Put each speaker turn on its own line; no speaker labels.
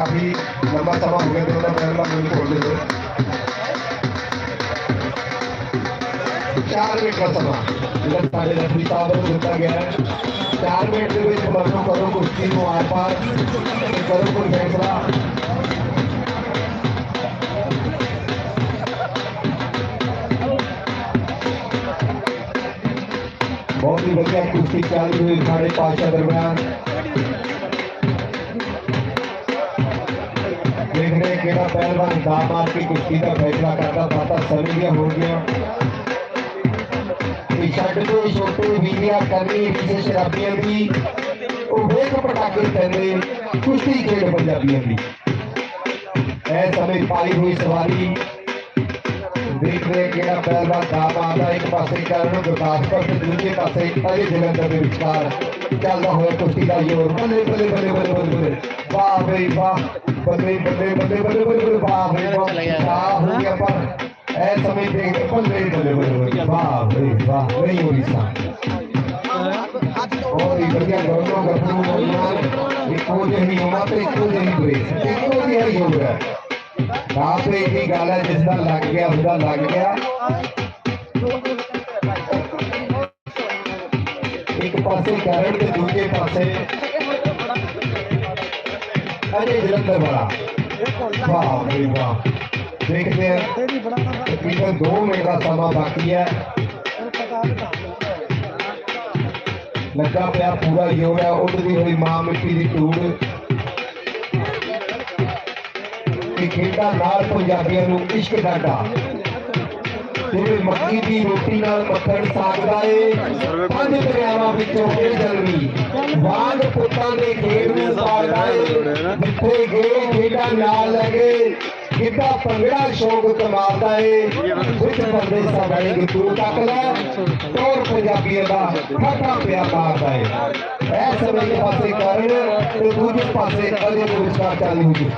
अभी लंबा सभा हो गया थोड़ा पहला बोल खोलने दो चार मिनट का सभा इधर सारे दस बीस आवर होता गया है। चार मिनट में इस मर्दों करो कुछ तीन हो आर पार। करो को फैसला। बहुत ही बढ़िया कुश्ती चालू हुई साढ़े पाँच के दरमियान ਰਹੇ ਕਿਹੜਾ ਪਹਿਲਵਾਨ ਦਾ ਮਾਰ ਕੇ ਕੁਸ਼ਤੀ ਦਾ ਫੈਸਲਾ ਕਰਦਾ ਬਾਤਾਂ ਸਮਝ ਗਿਆ ਹੋ ਗਿਆ ਇਹ ਛੱਡ ਦੋ ਛੋਟੇ ਵੀਰਿਆ ਕਰਨੀ ਕਿਸੇ ਸ਼ਰਾਬੀਆਂ ਦੀ ਉਹ ਵੇਖ ਪਟਾਕੇ ਪੈਂਦੇ ਕੁਸ਼ਤੀ ਖੇਡ ਪੰਜਾਬੀਆਂ ਦੀ ਇਹ ਸਮੇਂ ਪਾਈ ਹੋਈ ਸਵਾਰੀ ਦੇਖ ਰਹੇ ਕਿਹੜਾ ਪਹਿਲਵਾਨ ਦਾ ਮਾਰਦਾ ਇੱਕ ਪਾਸੇ ਕਰਨ ਗੁਰਦਾਸਪੁਰ ਤੇ ਦੂਜੇ ਪਾਸੇ ਅਜੇ ਜਲੰਧਰ ਦੇ ਵਿਚਕਾਰ ਚੱਲਦਾ ਹੋਇਆ ਕੁਸ਼ਤੀ ਦਾ ਜ਼ੋਰ ਬੱਲੇ ਬੱਲੇ ਬੱਲੇ ਬੱਲੇ ਬੱਲੇ ਬੱਲੇ ਵਾਹ ਬਈ ਵਾਹ ਬੱਲੇ ਬੱਲੇ ਬੱਲੇ ਬੱਲੇ ਬੱਲੇ ਬੱਲੇ ਵਾਹ ਬਈ ਵਾਹ ਵਾਹ ਹੋ ਗਿਆ ਪਰ ਇਹ ਸਮੇਂ ਦੇਖਦੇ ਬੱਲੇ ਬੱਲੇ ਬੱਲੇ ਬੱਲੇ ਵਾਹ ਬਈ ਵਾਹ ਨਹੀਂ ਹੋਈ ਸਾ ਬਹੁਤ ਹੀ ਵਧੀਆ ਦੋਨੋਂ ਗੱਭਰੂ ਨੌਜਵਾਨ ਇੱਕੋ ਜਿਹੀ ਉਮਰ ਤੇ ਇੱਕੋ ਜਿਹੀ ਬਰੇਸ ਇੱਕੋ ਜਿਹਾ ਯੋਗ हाँ तो गल है जिसका लग गया, उसका लग गया। एक पासे करंट तो दूजे पासे। अजय जलंधर बड़ा। वाह, भाई वाह। देखते हैं। तकरीबन दो मिनट का समा बाकी है। लगा पाया पूरा योग है उठती हुई माँ मिट्टी की टूट। ਕਿ ਖੇਡਾਂ ਨਾਲ ਪੰਜਾਬੀਆਂ ਨੂੰ ਇਸ਼ਕ ਦਾਦਾ ਜਿਵੇਂ ਮੱਕੀ ਦੀ ਰੋਟੀ ਨਾਲ ਮੱਖਣ ਸਾਗਦਾ ਏ, ਪੰਜ ਦਰਿਆਵਾਂ ਵਿੱਚੋਂ ਇਹ ਜਲਵੀ ਵਾਂਗ ਪੁੱਤਾਂ ਦੇ ਖੇਡ ਨੂੰ ਪਾਲਦਾ ਏ, ਜਿੱਥੇ ਗਏ ਖੇਡਾਂ ਨਾਲ ਲੱਗੇ ਕਿੱਦਾਂ ਪੰਗੜਾ ਸ਼ੌਕ ਕਮਾਲਦਾ ਏ, ਵਿੱਚ ਪਰਦੇਸਾਂ ਵਾਲੇ ਦੀ ਤੂੰ ਤੱਕ ਲੈ। आपल्याला मोठा व्यापार आहे या सगळ्याचे पासे कारण ते
तो तुझे पासे कधी पुरस्कार चालू होते